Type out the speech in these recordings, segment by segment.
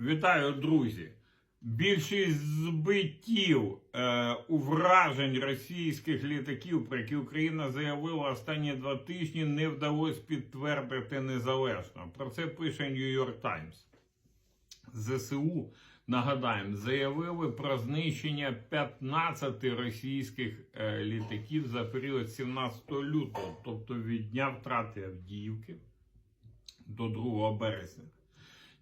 Вітаю, друзі! Більшість збиттів е, у вражень російських літаків, про які Україна заявила останні два тижні, не вдалося підтвердити незалежно. Про це пише York Times. ЗСУ, нагадаємо, заявили про знищення 15 російських е, літаків за період 17 лютого, тобто від дня втрати Авдіївки до 2 березня.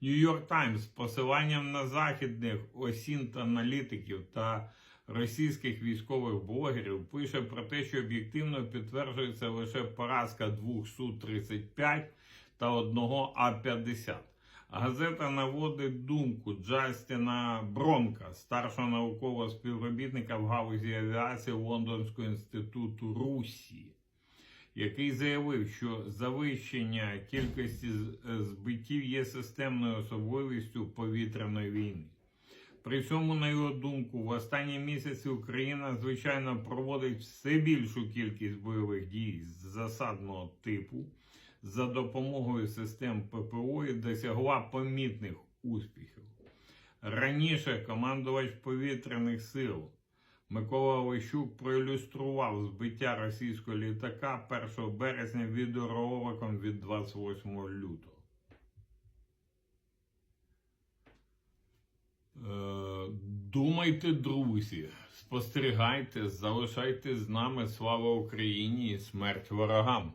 Нью-Йорк Таймс з посиланням на західних осін-аналітиків та російських військових блогерів пише про те, що об'єктивно підтверджується лише поразка двох Су-35 та одного А-50. Газета наводить думку Джастіна Бронка, старшого наукового співробітника в галузі авіації Лондонського інституту Русі який заявив, що завищення кількості збиттів є системною особливістю повітряної війни. При цьому, на його думку, в останні місяці Україна, звичайно, проводить все більшу кількість бойових дій з засадного типу за допомогою систем ППО і досягла помітних успіхів. Раніше командувач повітряних сил Микола Лещук проілюстрував збиття російського літака 1 березня відеороликом від 28 лютого. Е, Думайте, друзі, спостерігайте, залишайте з нами слава Україні смерть ворогам.